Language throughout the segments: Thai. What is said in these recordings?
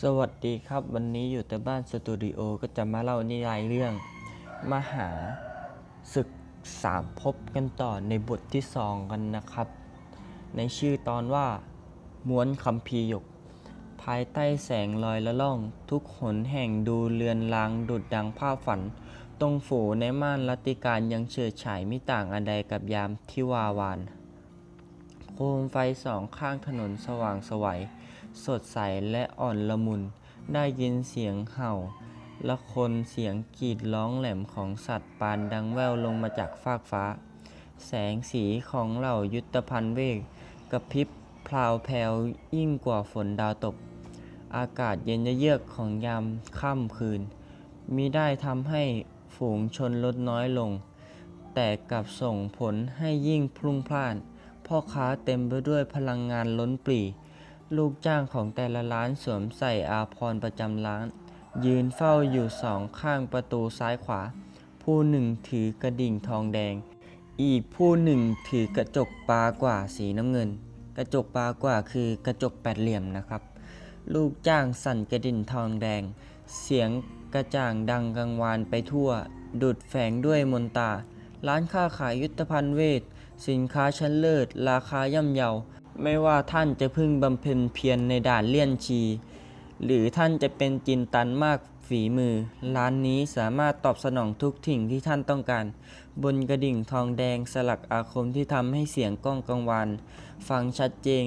สวัสดีครับวันนี้อยู่แต่บ้านสตูดิโอก็จะมาเล่านิยายเรื่อง มหาศึกสามภพกันต่อในบทที่สองกันนะครับ ในชื่อตอนว่า ม้วนคำพีหยก ภายใต้แสงลอยละล่อง ทุกหนแห่งดูเลือนลางดุดดังภาพฝัน ตรงฝูในม่านรัติการยังเฉิดฉายไม่ต่างอันใดกับยามที่วาวาน โคมไฟสองข้างถนนสว่างสวัย สดใสและอ่อนละมุน ได้ยินเสียงเห่า และคนเสียงกรีดร้องแหลมของสัตว์ปานดังแว่วลงมาจากฟากฟ้า แสงสีของเหล่ายุทธภัณฑ์เวกกระพริบพลาวแพรวยิ่งกว่าฝนดาวตก อากาศเย็นเยือกของยามค่ำคืน มิได้ทำให้ฝูงชนลดน้อยลง แต่กลับส่งผลให้ยิ่งพลุ่งพล่าน พ่อค้าเต็มไปด้วยพลังงานล้นปรี ลูกจ้างของแต่ละร้านสวมใส่อาภรณ์ประจำร้าน ยืนเฝ้าอยู่สองข้างประตูซ้ายขวา ผู้หนึ่งถือกระดิ่งทองแดง อีกผู้หนึ่งถือกระจกปลากว่าสีน้ำเงิน กระจกปลากว่าคือกระจกแปดเหลี่ยมนะครับ ลูกจ้างสั่นกระดิ่งทองแดง เสียงกระจ่างดังกังวานไปทั่ว ดุดแฝงด้วยมนตา ร้านค้าขายยุทธภัณฑ์เวท สินค้าชั้นเลิศ ราคาย่ำเยา ไม่ว่าท่านจะพึ่งบำเพ็ญเพียรในด่านเลี่ยนชี หรือท่านจะเป็นจินตันมากฝีมือ ร้านนี้สามารถตอบสนองทุกสิ่งที่ท่านต้องการ บนกระดิ่งทองแดงสลักอาคมที่ทำให้เสียงก้องกังวานฟังชัดเจน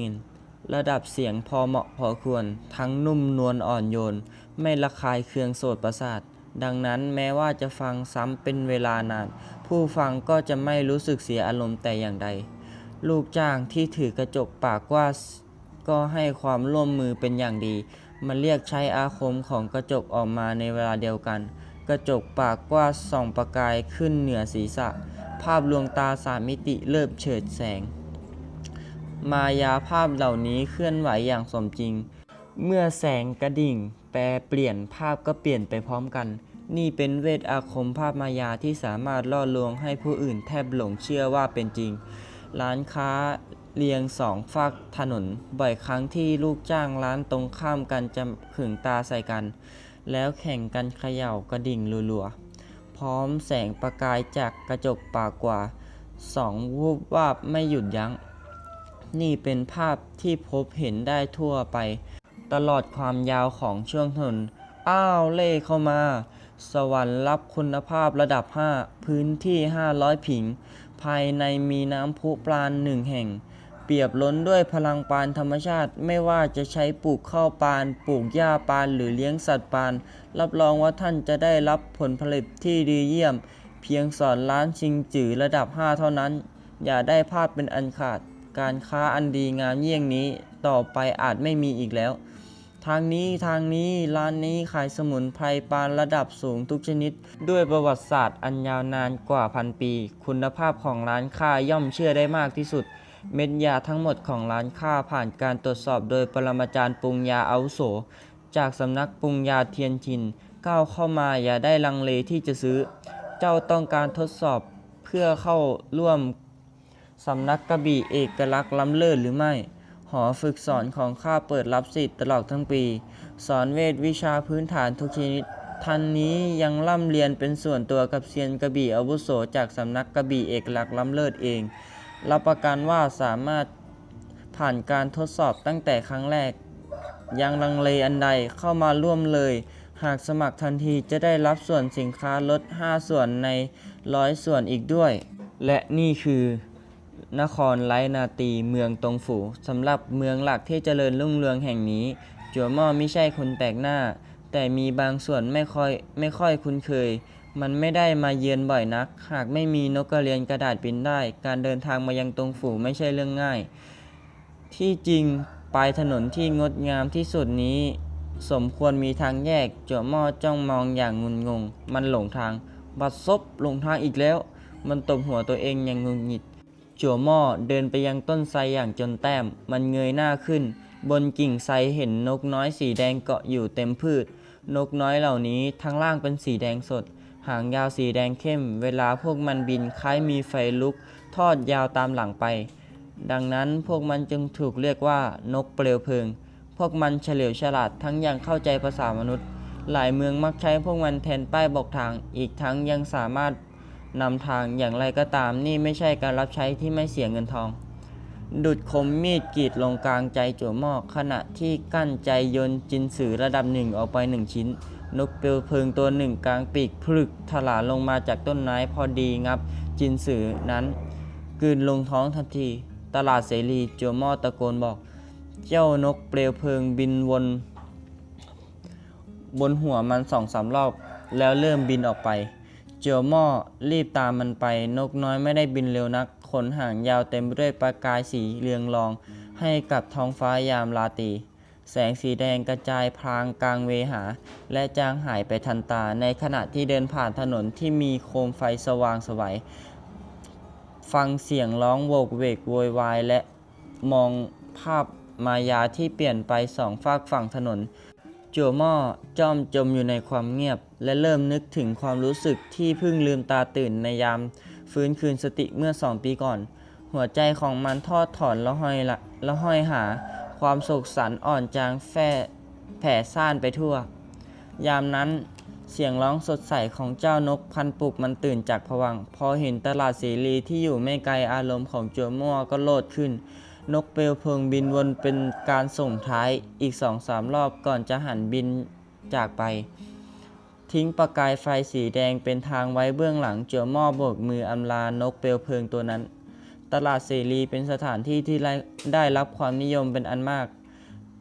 ระดับเสียงพอเหมาะพอควร ทั้งนุ่มนวลอ่อนโยน ไม่ระคายเคืองโสดประสาทดังนั้นแม้ว่าจะฟังซ้ำเป็นเวลานาน ผู้ฟังก็จะไม่รู้สึกเสียอารมณ์แต่อย่างใด ลูกจ้างที่ถือกระจกปากกว้าก็ให้ความร่วมมือเป็นอย่างดี มันเรียกใช้อาคมของกระจกออกมาในเวลาเดียวกัน กระจกปากกว้าส่องประกายขึ้นเหนือศีรษะ ภาพลวงตาสามมิติเริ่มเฉิดแสง มายาภาพเหล่านี้เคลื่อนไหวอย่างสมจริง เมื่อแสงกระดิ่ง แปรเปลี่ยนภาพก็เปลี่ยนไปพร้อมกัน นี่เป็นเวทอาคมภาพมายาที่สามารถล่อลวงให้ผู้อื่นแทบหลงเชื่อว่าเป็นจริง ร้านค้าเรียงสองฝากถนน บ่อยครั้งที่ลูกจ้างร้านตรงข้ามกันจะขึงตาใส่กัน แล้วแข่งกันเขย่ากระดิ่งรัวๆ พร้อมแสงประกายจากกระจกปากกว่าสองวูบวาบไม่หยุดยัง้ง นี่เป็นภาพที่พบเห็นได้ทั่วไป ตลอดความยาวของช่วงถนน อ้าวเล่เข้ามา สวรรค์รับคุณภาพระดับ 5 พื้นที่ 500 ผิง ภายในมีน้ำพุปราณหนึ่งแห่ง เปรียบล้นด้วยพลังปานธรรมชาติ ไม่ว่าจะใช้ปลูกข้าวปาน ปลูกหญ้าปานหรือเลี้ยงสัตว์ปาน รับรองว่าท่านจะได้รับผลผลิตที่ดีเยี่ยม เพียงสอนร้านชิงจือระดับ 5 เท่านั้น อย่าได้พลาดเป็นอันขาด การค้าอันดีงามเยี่ยงนี้ ต่อไปอาจไม่มีอีกแล้ว ทางนี้ทางนี้ร้านนี้ขายสมุนไพรปานระดับสูงทุกชนิด ด้วยประวัติศาสตร์อันยาวนานกว่าพันปี คุณภาพของร้านค้าย่อมเชื่อได้มากที่สุด เม็ดยาทั้งหมดของร้านค้าผ่านการตรวจสอบโดยปรมาจารย์ปรุงยาอาวุโส จากสำนักปรุงยาเทียนชินก้าวเข้ามาอย่าได้ลังเลที่จะซื้อ เจ้าต้องการทดสอบเพื่อเข้าร่วมสำนักกระบี่เอกลักษณ์ล้ำเลิศหรือไม่ อฝึกสอนของข้าเปิดรับสิทธิ์ตลอดทั้งปี สอนเวทวิชาพื้นฐานทุกชนิดทันนี้ยังร่ำเรียนเป็นส่วนตัวกับเซียนกระบี่อาวุโสจากสำนักกระบี่เอกลักษ์ล้ำเลิศเอง รับประกันว่าสามารถผ่านการทดสอบตั้งแต่ครั้งแรก ยังลังเลอันใดเข้ามาร่วมเลย หากสมัครทันทีจะได้รับส่วนสินค้าลด 5 ส่วนในร้อยส่วนอีกด้วย และนี่คือ นครไลนาตีเมืองตงฝูสำหรับเมืองหลักที่เจริญรุ่งเรืองแห่งนี้ จัวหม้อไม่ใช่คนแปลกหน้า แต่มีบางส่วนไม่ค่อยไม่ค่อยคุ้นเคย มันไม่ได้มาเยือนบ่อยนัก หากไม่มีนกกระเรียนกระดาษบินได้ การเดินทางมายังตงฝูไม่ใช่เรื่องง่าย ที่จริงปลายถนนที่งดงามที่สุดนี้ สมควรมีทางแยกจัวหม้อจ้องมองอย่างงุนงง มันหลงทาง บัดซบหลงทางอีกแล้ว มันตบหัวตัวเองอย่างงุนงิด จั่วหม้อเดินไปยังต้นไทรอย่างจนแต้ม มันเงยหน้าขึ้น บนกิ่งไทรเห็นนกน้อยสีแดงเกาะอยู่เต็มพืช นกน้อยเหล่านี้ทั้งล่างเป็นสีแดงสด หางยาวสีแดงเข้ม เวลาพวกมันบินคล้ายมีไฟลุก ทอดยาวตามหลังไป ดังนั้นพวกมันจึงถูกเรียกว่านกเปลวเพลิง พวกมันเฉลียวฉลาดทั้งยังเข้าใจภาษามนุษย์ หลายเมืองมักใช้พวกมันแทนป้ายบอกทาง อีกทั้งยังสามารถ นำทางอย่างไรก็ตามนี่ไม่ใช่การรับใช้ที่ไม่เสียเงินทอง ดุดคมมีดกรีดลงกลางใจจั่วหม้อขณะที่กั้นใจยนจินสือระดับหนึ่งออกไปหนึ่งชิ้น นกเปลวเพลิงตัวหนึ่งกลางปีกพลึกถลาลงมาจากต้นไม้พอดีงับ จินสือนั้นกืนลงท้องทันที ตลาดเสรีจั่วหม้อตะโกนบอก เจ้านกเปลวเพลิงบินวนบนหัวมันสองสามรอบ แล้วเริ่มบินออกไป เจียวหม้อรีบตามมันไป นกน้อยไม่ได้บินเร็วนัก ขนหางยาวเต็มไปด้วยประกายสีเรืองรอง ให้กับท้องฟ้ายามราตรีแสงสีแดงกระจายพรางกลางเวหา และจางหายไปทันตา ในขณะที่เดินผ่านถนนที่มีโคมไฟสว่างไสวัย ฟังเสียงร้องโวกเวกโวยวายและมองภาพมายาที่เปลี่ยนไปสองฝากฝั่งถนน จัวหม้อจ้อมจมอยู่ในความเงียบ และเริ่มนึกถึงความรู้สึกที่เพิ่งลืมตาตื่นในยาม ฟื้นคืนสติเมื่อสองปีก่อน หัวใจของมันทอดถอนละห้อยละละห้อยหา ความโศกสันอ่อนจางแฝ่แผ่ซ่านไปทั่ว ยามนั้นเสียงร้องสดใสของเจ้านกพันปุกมันตื่นจากผวัง พอเห็นตลาดเสรีที่อยู่ไม่ไกลอารมณ์ของจัวมั่วก็โลดขึ้น นกเปลวเพลิงบินวนเป็นการส่งท้ายอีกสองสามรอบก่อนจะหันบินจากไป ทิ้งประกายไฟสีแดงเป็นทางไว้เบื้องหลังเจือหม้อโบกมืออำลานกเปลวเพลิงตัวนั้น ตลาดเสรีเป็นสถานที่ที่ได้รับความนิยมเป็นอันมาก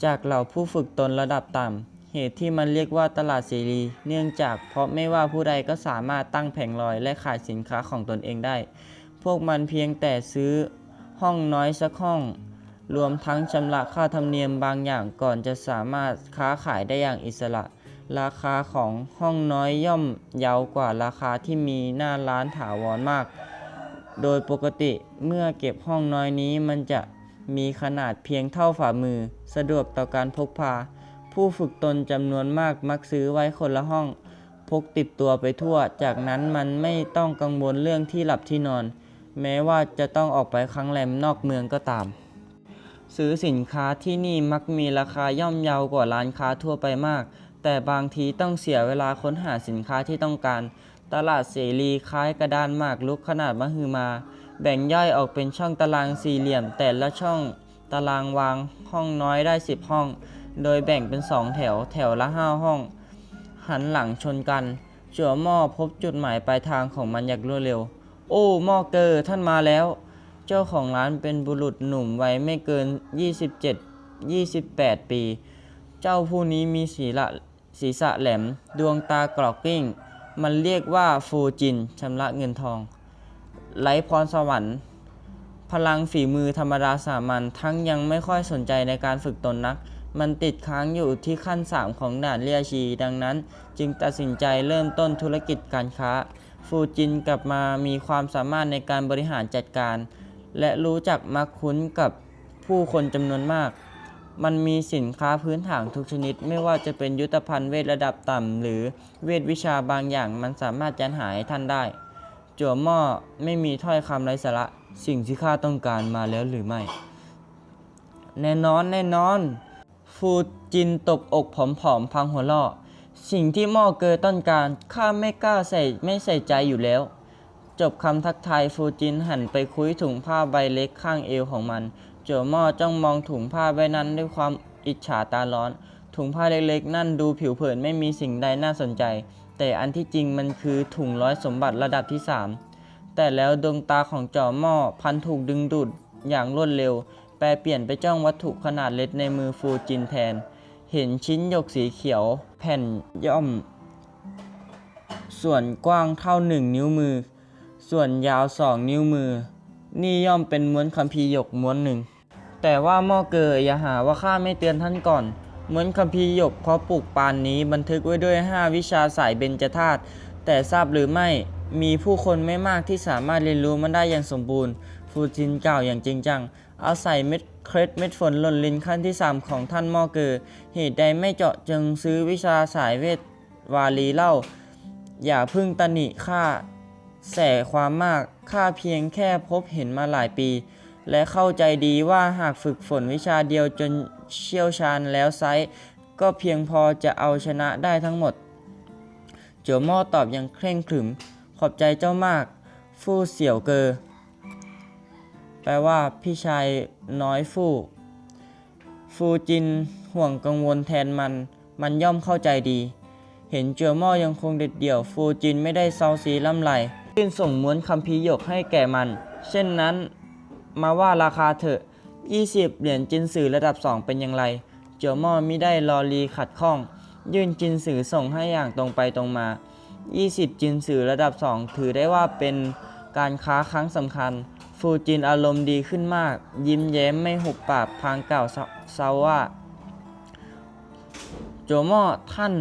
จากเหล่าผู้ฝึกตนระดับต่ำเหตุที่มันเรียกว่าตลาดเสรีเนื่องจากเพราะไม่ว่าผู้ใดก็สามารถตั้งแผงลอยและขายสินค้าของตนเองได้ พวกมันเพียงแต่ซื้อ ห้องน้อยสักห้อง รวมทั้งชำระค่าธรรมเนียมบางอย่างก่อนจะสามารถค้าขายได้อย่างอิสระ ราคาของห้องน้อยย่อมเยาวกว่าราคาที่มีหน้าร้านถาวรมาก โดยปกติเมื่อเก็บห้องน้อยนี้มันจะมีขนาดเพียงเท่าฝ่ามือ สะดวกต่อการพกพา ผู้ฝึกตนจำนวนมากมักซื้อไว้คนละห้อง พกติดตัวไปทั่ว จากนั้นมันไม่ต้องกังวลเรื่องที่หลับที่นอน แม้ว่าจะต้องออกไปครั้งแรมนอกเมืองก็ตาม ซื้อสินค้าที่นี่มักมีราคาย่อมเยาวกว่าร้านค้าทั่วไปมาก แต่บางทีต้องเสียเวลาค้นหาสินค้าที่ต้องการ ตลาดเสรีคล้ายกระดานหมากลุกขนาดมหึมา แบ่งย่อยออกเป็นช่องตารางสี่เหลี่ยม แต่ละช่องตารางวางห้องน้อยได้ 10 ห้อง โดยแบ่งเป็น 2 แถวแถวละ 5 ห้อง หันหลังชนกัน จั่วหม้อพบจุดหมายปลายทางของมันอย่างรวดเร็ว โอ้มอเกอร์ท่านมาแล้ว เจ้าของร้านเป็นบุรุษหนุ่มวัยไม่เกิน 27-28 ปี เจ้าผู้นี้มีศีระศีรษะแหลม ดวงตากรอกกิ้ง มันเรียกว่าฟูจินชำระเงินทอง ไร้พรสวรรค์ พลังฝีมือธรรมดาสามัญทั้งยังไม่ค่อยสนใจในการฝึกตนนัก มันติดค้างอยู่ที่ขั้น 3 ของด่านเลียชี ดังนั้น จึงตัดสินใจเริ่มต้นธุรกิจการค้า ฟูจินกลับมามีความสามารถในการบริหารจัดการ และรู้จักมักคุ้นกับผู้คนจำนวนมาก มันมีสินค้าพื้นฐานทุกชนิด ไม่ว่าจะเป็นยุทธภัณฑ์เวทระดับต่ำ หรือเวทวิชาบางอย่าง มันสามารถจัดหาให้ท่านได้ จั่วหม้อไม่มีถ้อยคำไร้สาระสิ่งที่ข้าต้องการมาแล้วหรือไม่ แน่นอนแน่นอน ฟูจินตบอกผอมๆพังหัวเราะ สิ่งที่หม้อเกอต้องการข้าไม่กล้าใส่ไม่ใส่ใจอยู่แล้ว จบคำทักทายฟูจินหันไปคุยถุงผ้าใบเล็กข้างเอวของมันโจหม้อจ้องมองถุงผ้าใบนั้นด้วยความอิจฉาตาร้อน ถุงผ้าเล็กๆ นั่นดูผิวเผินไม่มีสิ่งใดน่าสนใจ แต่อันที่จริงมันคือถุงร้อยสมบัติระดับที่ 3 แต่แล้วดวงตาของจอหม้อพันถูกดึงดูดอย่างรวดเร็ว แปลเปลี่ยนไปจ้องวัตถุขนาดเล็กในมือฟูจินแทน เห็นชิ้นหยกสีเขียว ผ่นย่อม ส่วนกว้างเท่าหนึ่งนิ้วมือ ส่วนยาวสองนิ้วมือ นี่ย่อมเป็นม้วนคัมภีร์หยกม้วนหนึ่ง แต่ว่าหม้อเกออย่าหาว่าข้าไม่เตือนท่านก่อนม้วนคัมภีร์หยกเพราะปลูกปานนี้บันทึกไว้ด้วย 5 วิชาสายเบญจธาตุแต่ทราบหรือไม่มีผู้คนไม่มากที่สามารถเรียนรู้มันได้อย่างสมบูรณ์ ฟูจินกล่าวอย่างจริงจัง อาศัยเม็ดเคร็ดเม็ดฝนหล่นลินขั้นที่ 3 ของท่านมอเกอเหตุใดไม่เจาะจึงซื้อวิชาสายเวทวาลีเล่า อย่าพึ่งตนิข้าแส่ความมากข้าเพียงแค่พบเห็นมาหลายปี และเข้าใจดีว่าหากฝึกฝนวิชาเดียวจนเชี่ยวชาญแล้วไซก็เพียงพอจะเอาชนะได้ทั้งหมด โจม่อตอบอย่างเคร่งขรึม ขอบใจเจ้ามาก ฟู่เสี่ยวเกอ แปลว่าพี่ชายน้อยฟู่ฟูจินห่วงกังวลแทนมัน มันย่อมเข้าใจดี เห็นเจัวหม้อยังคงเด็ดเดี่ยว ฟูจินไม่ได้เซาซีล่ำไหลยื่นส่งม้วนคัมภีหยกให้แก่มัน เช่นนั้นมาว่าราคาเถอะ 20 เหรียญจินสื่อระดับ 2 เป็นอย่างไร เจัวหม้อมิได้รอรีขัดข้อง ยื่นจินสื่อส่งให้อย่างตรงไปตรงมา 20 จินสื่อระดับ 2 ถือได้ว่าเป็นการค้าครั้งสำคัญ ฟูจินอารมณ์ดีขึ้นมาก ยิ้มแย้มไม่หุบปากพางกล่าวเซาว่า โจวหม่อท่าน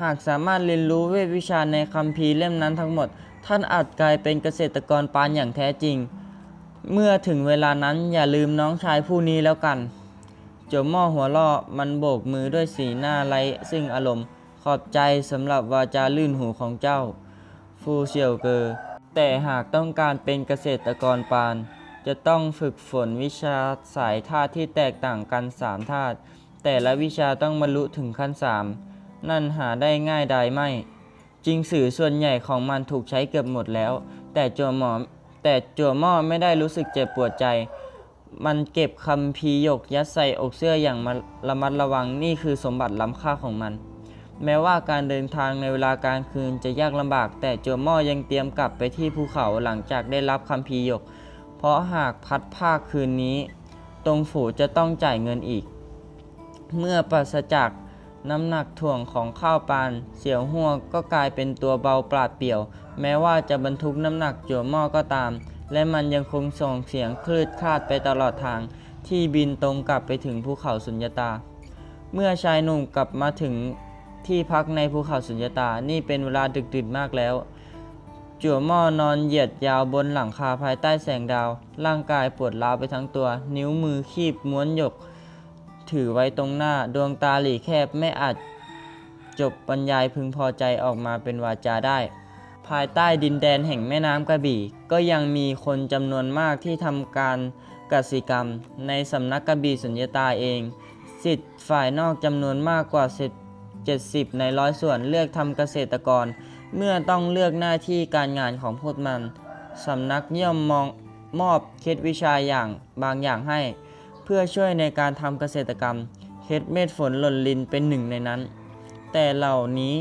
หากสามารถเรียนรู้เวทวิชาในคัมภีร์เล่มนั้นทั้งหมด ท่านอาจกลายเป็นเกษตรกรปานอย่างแท้จริง เมื่อถึงเวลานั้นอย่าลืมน้องชายผู้นี้แล้วกัน โจวหม่อหัวเราะมันโบกมือด้วยสีหน้าไร้ซึ่งอารมณ์ขอบใจสำหรับวาจาลื่นหูของเจ้า ฟูเซียวเกอ แต่หากต้องการเป็นเกษตรกรปาน จะต้องฝึกฝนวิชาสายธาตุที่แตกต่างกันสามธาตุแต่ละวิชาต้องบรรลุถึงขั้นสามนั่นหาได้ง่ายใดไม่ จริงสื่อส่วนใหญ่ของมันถูกใช้เกือบหมดแล้ว แต่จัวหมอแต่จัวหม้อไม่ได้รู้สึกเจ็บปวดใจ มันเก็บคำพียกยัดใส่อกเสื้ออย่างระมัดระวังนี่คือสมบัติล้ำค่าของมัน แม้ว่าการเดินทางในเวลากลางคืนจะยากลำบาก แต่จัวหม้อยังเตรียมกลับไปที่ภูเขาหลังจากได้รับคำพีหยก เพราะหากพัดภาคคืนนี้ ตรงฝูจะต้องจ่ายเงินอีก เมื่อปราศจากน้ำหนักถ่วงของข้าวปาน เสี่ยวหัวก็กลายเป็นตัวเบาปราดเปรี่ยว แม้ว่าจะบรรทุกน้ำหนักจั่วหม้อก็ตาม และมันยังคงส่งเสียงคลืดคลาดไปตลอดทาง ที่บินตรงกลับไปถึงภูเขาสุญญตา เมื่อชายหนุ่มกลับมาถึง ที่พักในภูเขาสุญญตา นี่เป็นเวลาดึกดื่นมากแล้ว จั่วหม้อนอนเหยียดยาวบนหลังคาภายใต้แสงดาว ร่างกายปวดร้าวไปทั้งตัว นิ้วมือคีบม้วนหยก ถือไว้ตรงหน้า ดวงตาหลีแคบไม่อาจจบบรรยายพึงพอใจออกมาเป็นวาจาได้ ภายใต้ดินแดนแห่งแม่น้ำกระบี่ ก็ยังมีคนจำนวนมากที่ทำการกสิกรรม ในสำนักกระบี่สุญญตาเอง สิทธิ์ฝ่ายนอกจำนวนมากกว่า 70 ในร้อยส่วนเลือกทำเกษตรกร เมื่อต้องเลือกหน้าที่การงานของพวกมันสำนักย่อมมองมอบเคล็ดวิชาอย่างบางอย่างให้ เพื่อช่วยในการทำเกษตรกรรมเคล็ดเม็ดฝนหล่นลินเป็นหนึ่งในนั้น แต่เหล่านี้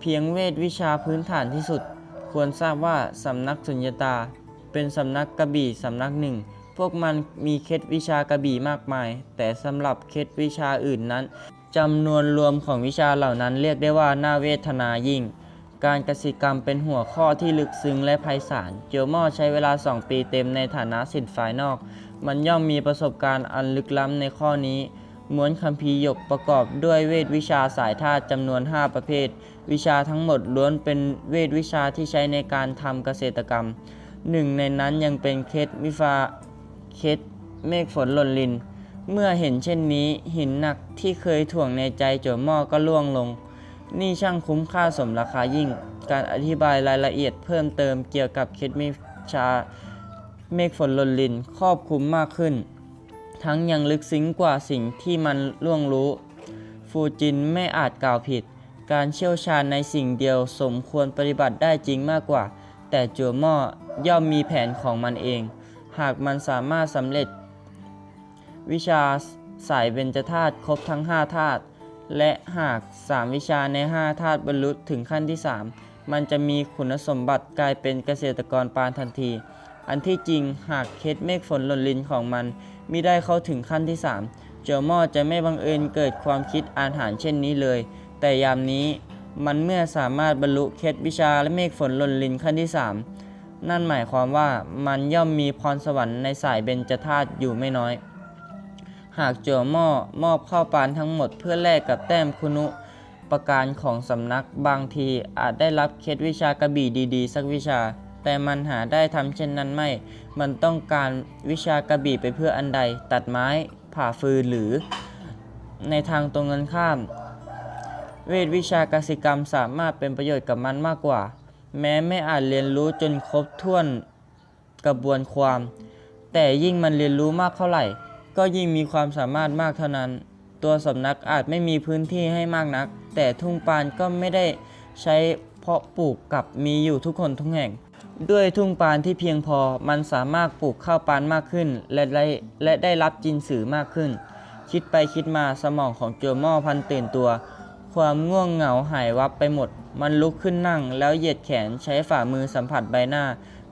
เพียงเวทวิชาพื้นฐานที่สุด ควรทราบว่าสำนักสุญญตา เป็นสำนักกระบี่สำนักหนึ่ง พวกมันมีเคล็ดวิชากระบี่มากมาย แต่สำหรับเคล็ดวิชาอื่นนั้น จำนวนรวมของวิชาเหล่านั้นเรียกได้ว่าน่าเวทนายิ่ง การกสิกรรมเป็นหัวข้อที่ลึกซึ้งและไพศาล เจียวม่อใช้เวลา 2 ปีเต็มในฐานะสิทธิ์ฝ่ายนอก มันย่อมมีประสบการณ์อันลึกล้ำในข้อนี้ม้วนคัมภีร์หยกประกอบด้วยเวทวิชาสายธาตุจำนวน 5 ประเภท วิชาทั้งหมดล้วนเป็นเวทวิชาที่ใช้ในการทำเกษตรกรรม หนึ่งในนั้นยังเป็นเคล็ดวิฟาเคล็ดเมฆฝนหล่นลิน เมื่อเห็นเช่นนี้หินหนักที่เคยถ่วงในใจโจวหม้อก็ล่วงลง นี่ช่างคุ้มค่าสมราคายิ่ง การอธิบายรายละเอียดเพิ่มเติมเกี่ยวกับเคล็ดวิชาเมฆฝนหล่นลินครอบคลุมมากขึ้น ทั้งยังลึกซึ้งกว่าสิ่งที่มันล่วงรู้ ฟูจินไม่อาจกล่าวผิด การเชี่ยวชาญในสิ่งเดียวสมควรปฏิบัติได้จริงมากกว่า แต่จัวหม้อย่อมมีแผนของมันเอง หากมันสามารถสำเร็จ วิชาสายเบญจธาตุครบทั้ง 5 ธาตุ และหาก 3 วิชาใน 5 ธาตุบรรลุถึงขั้นที่ 3 มันจะมีคุณสมบัติกลายเป็นเกษตรกรปานทันที อันที่จริงหากเคสเมฆฝนหล่นลินของมันมิได้เข้าถึงขั้นที่ 3 เจอมอจะไม่บังเอิญเกิดความคิดอาถรรเช่นนี้เลย แต่ยามนี้มันเมื่อสามารถบรรลุเคล็ดวิชาและเมฆฝนหล่นลินขั้นที่ 3 นั่นหมายความว่ามันย่อมมีพรสวรรค์ในสายเบญจธาตุอยู่ไม่น้อย หากจั่วหม้อมอบข้าวปานทั้งหมดเพื่อแลกกับแต้มคุณุประการของสำนักบางทีอาจได้รับเคล็ดวิชากระบี่ดีๆ สักวิชา แต่มันหาได้ทำเช่นนั้นไม่ มันต้องการวิชากระบี่ไปเพื่ออันใด ตัดไม้ผ่าฟืนหรือ ในทางตรงกันข้าม เวทวิชากสิกรรมสามารถเป็นประโยชน์กับมันมากกว่า แม้ไม่อาจเรียนรู้จนครบถ้วนกระบวนความ แต่ยิ่งมันเรียนรู้มากเท่าไหร่ ก็ยิ่งมีความสามารถมากเท่านั้น ตัวสำนักอาจไม่มีพื้นที่ให้มากนัก แต่ทุ่งปานก็ไม่ได้ใช้เพาะปลูกกับมีอยู่ทุกคนทุกแห่ง ด้วยทุ่งปานที่เพียงพอมันสามารถปลูกข้าวปานมากขึ้น และได้และได้รับจินสือมากขึ้น คิดไปคิดมาสมองของโจมอพันตื่นตัว ความง่วงเหงาหายวับไปหมด มันลุกขึ้นนั่ง แล้วเหยียดแขนใช้ฝ่ามือสัมผัสใบหน้า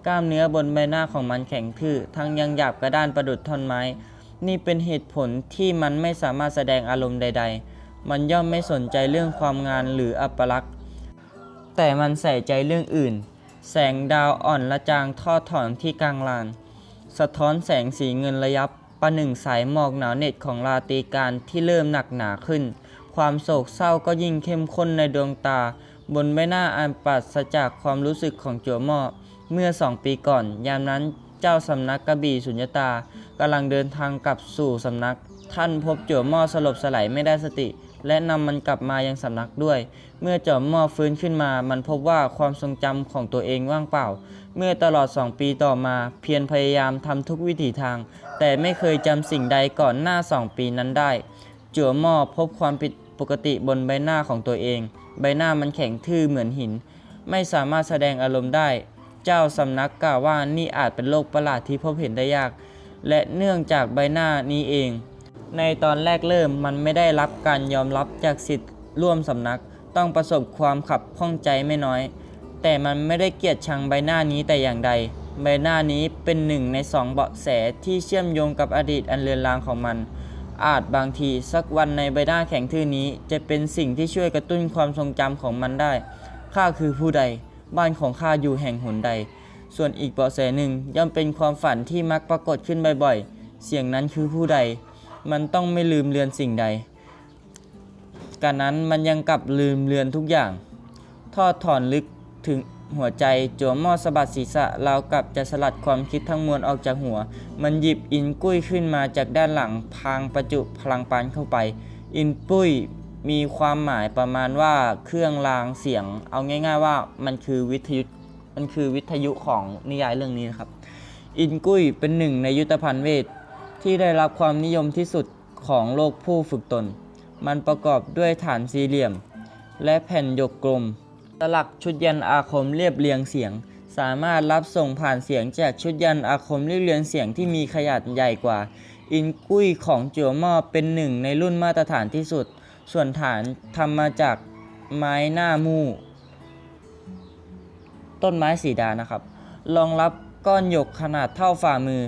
กล้ามเนื้อบนใบหน้าของมันแข็งทื่อทั้งยังหยาบกระด้านประดุดท่อนไม้ นี่เป็นเหตุผลที่มันไม่สามารถแสดงอารมณ์ใด ๆ มันย่อมไม่สนใจเรื่องความงานหรืออัปลักษณ์ แต่มันใส่ใจเรื่องอื่น แสงดาวอ่อนละจางทอดถอนที่กลางลาน สะท้อนแสงสีเงินระยับ ประหนึ่งสายหมอกหนาเหน็ดของราตรีการที่เริ่มหนักหนาขึ้น ความโศกเศร้าก็ยิ่งเข้มข้นในดวงตา บนใบหน้าอันปราศจากความรู้สึกของจัวหมอเมื่อสองปีก่อน ยามนั้นเจ้าสำนักกระบี่สุญญตา กำลังเดินทางกลับสู่สำนัก ท่านพบจัวหม้อสลบสลายไม่ได้สติ และนำมันกลับมายังสำนักด้วย เมื่อจัวหม้อฟื้นขึ้นมา มันพบว่าความทรงจำของตัวเองว่างเปล่า เมื่อตลอดสองปีต่อมา เพียรพยายามทำทุกวิถีทาง แต่ไม่เคยจำสิ่งใดก่อนหน้าสองปีนั้นได้ จั่วหม้อพบความผิดปกติบนใบหน้าของตัวเอง ใบหน้ามันแข็งทื่อเหมือนหิน ไม่สามารถแสดงอารมณ์ได้ เจ้าสำนักกล่าวว่านี่อาจเป็นโรคประหลาดที่พบเห็นได้ยาก และเนื่องจากใบหน้านี้เอง ในตอนแรกเริ่มมันไม่ได้รับการยอมรับจากสิทธิ์ร่วมสำนัก ต้องประสบความขับข้องใจไม่น้อย แต่มันไม่ได้เกลียดชังใบหน้านี้แต่อย่างใด ใบหน้านี้เป็นหนึ่งในสองเบาะแสที่เชื่อมโยงกับอดีตอันเลือนลางของมัน อาจบางทีสักวันในใบหน้าแข็งทื่อนี้ จะเป็นสิ่งที่ช่วยกระตุ้นความทรงจำของมันได้ข้าคือผู้ใด บ้านของข้าอยู่แห่งหนใด ส่วนอีกเบาะแสหนึ่งย่อมเป็นความฝันที่มักปรากฏขึ้นบ่อยๆ เสียงนั้นคือผู้ใด มันต้องไม่ลืมเลือนสิ่งใด การนั้นมันยังกลับลืมเลือนทุกอย่าง ทอดถอนลึกถึงหัวใจจัวหม้อสะบัดศีรษะเรากับจะสลัดความคิดทั้งมวลออกจากหัว มันหยิบอินกุ้ยขึ้นมาจากด้านหลังพางประจุพลังปานเข้าไป อินปุ้ยมีความหมายประมาณว่าเครื่องรางเสียง เอาง่าย ๆ ว่ามันคือวิทยุ มันคือวิทยุของนิยายเรื่องนี้นะครับ อินกุ้ยเป็นหนึ่งในยุทธภัณฑ์เวทที่ได้รับความนิยมที่สุดของโลกผู้ฝึกตน มันประกอบด้วยฐานสี่เหลี่ยม และแผ่นหยกกลมสลักชุดยันอาคมเรียบเรียงเสียง สามารถรับส่งผ่านเสียงจากชุดยันอาคมเรียบเรียงเสียงที่มีขนาดใหญ่กว่า อินกุ้ยของจัวหม้อเป็นหนึ่งในรุ่นมาตรฐานที่สุด ส่วนฐานทำมาจากไม้หน้ามู ต้นไม้สีดานะครับ รองรับก้อนหยกขนาดเท่าฝ่ามือ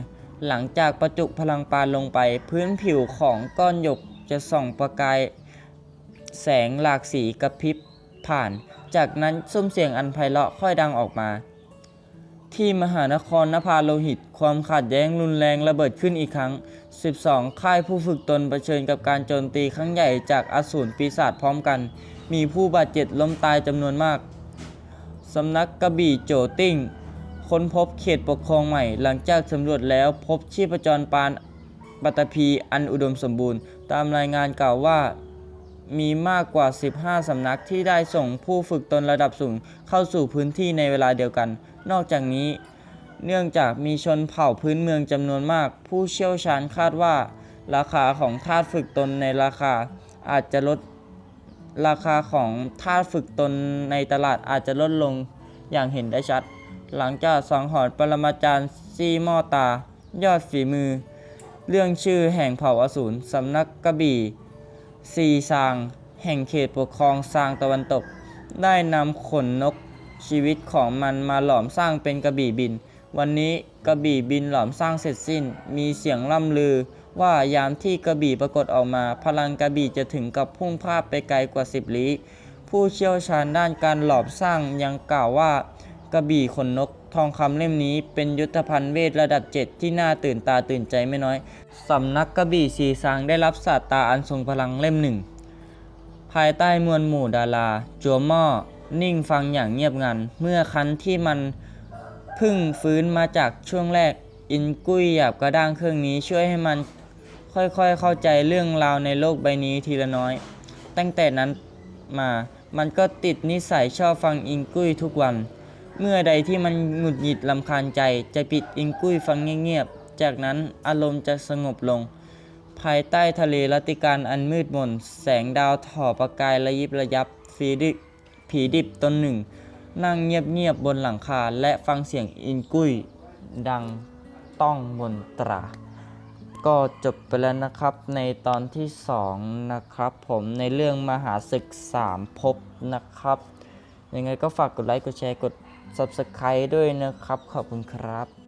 หลังจากประจุพลังปานลงไป พื้นผิวของก้อนหยกจะส่องประกายแสงหลากสีกระพริบผ่าน จากนั้นซุ้มเสียงอันไพเราะค่อยดังออกมา ที่มหานครนภาโลหิต ความขัดแย้งรุนแรงระเบิดขึ้นอีกครั้ง 12 ค่ายผู้ฝึกตนเผชิญกับการโจมตีครั้งใหญ่จากอสูรปีศาจพร้อมกัน มีผู้บาดเจ็บล้มตายจำนวนมาก สำนักกระบี่โจติ้ง ค้นพบเขตปกครองใหม่ หลังจากสำรวจแล้วพบชีพจรปานปัตตภีอันอุดมสมบูรณ์ ตามรายงานกล่าวว่ามีมากกว่า 15 สำนักที่ได้ส่งผู้ฝึกตนระดับสูงเข้าสู่พื้นที่ในเวลาเดียวกัน นอกจากนี้ เนื่องจากมีชนเผ่าพื้นเมืองจำนวนมาก ผู้เชี่ยวชาญคาดว่า ราคาของทาสฝึกตนในราคาอาจจะลด ราคาของท่าฝึกตนในตลาดอาจจะลดลงอย่างเห็นได้ชัด หลังจากสังหรณ์ปรมาจารย์ซีมอตา ยอดฝีมือ เรื่องชื่อแห่งเผ่าอสูรสำนักกระบี่ซีซาง แห่งเขตปกครองซางตะวันตก ได้นำขนนกชีวิตของมันมาหลอมสร้างเป็นกระบี่บิน วันนี้กระบี่บินหลอมสร้างเสร็จสิ้น มีเสียงล่ำลือ ว่ายามที่กระบี่ปรากฏออกมา พลังกระบี่จะถึงกับพุ่งพลาดไปไกลกว่า 10 ลี้ ผู้เชี่ยวชาญด้านการหลอมสร้างยังกล่าวว่ากระบี่ขนนกทองคำเล่มนี้เป็นยุทธภัณฑ์เวทระดับ 7 ที่น่าตื่นตาตื่นใจไม่น้อย สำนักกระบี่สีซางได้รับศาสตราอันทรงพลังเล่มหนึ่ง ภายใต้มวลหมู่ดาราจัวหม้อ นิ่งฟังอย่างเงียบงัน เมื่อคันที่มันพึ่งฟื้นมาจากช่วงแรก อินกุ้ยหยาบกระด้างเครื่องนี้ช่วยให้มัน ค่อยๆเข้าใจเรื่องราวในโลกใบนี้ทีละน้อย ตั้งแต่นั้นมา มันก็ติดนิสัยชอบฟังอิงกุ้ยทุกวัน เมื่อใดที่มันหงุดหงิดลำคาญใจ จะปิดอิงกุ้ยฟังเงียบๆ จากนั้นอารมณ์จะสงบลง ภายใต้ทะเลรัติการอันมืดมน แสงดาวถ่อประกายระยิบระยับฟีดิผีดิบตนหนึ่ง นั่งเงียบๆบนหลังคาและฟังเสียงอินกุ้ย ดังต้องมนตรา ก็จบไปแล้วนะครับในตอนที่ 2 นะครับ ผมในเรื่องมหาศึกสามภพนะครับ ยังไงก็ฝากกดไลค์ กดแชร์ กด Subscribe ด้วยนะครับ ขอบคุณครับ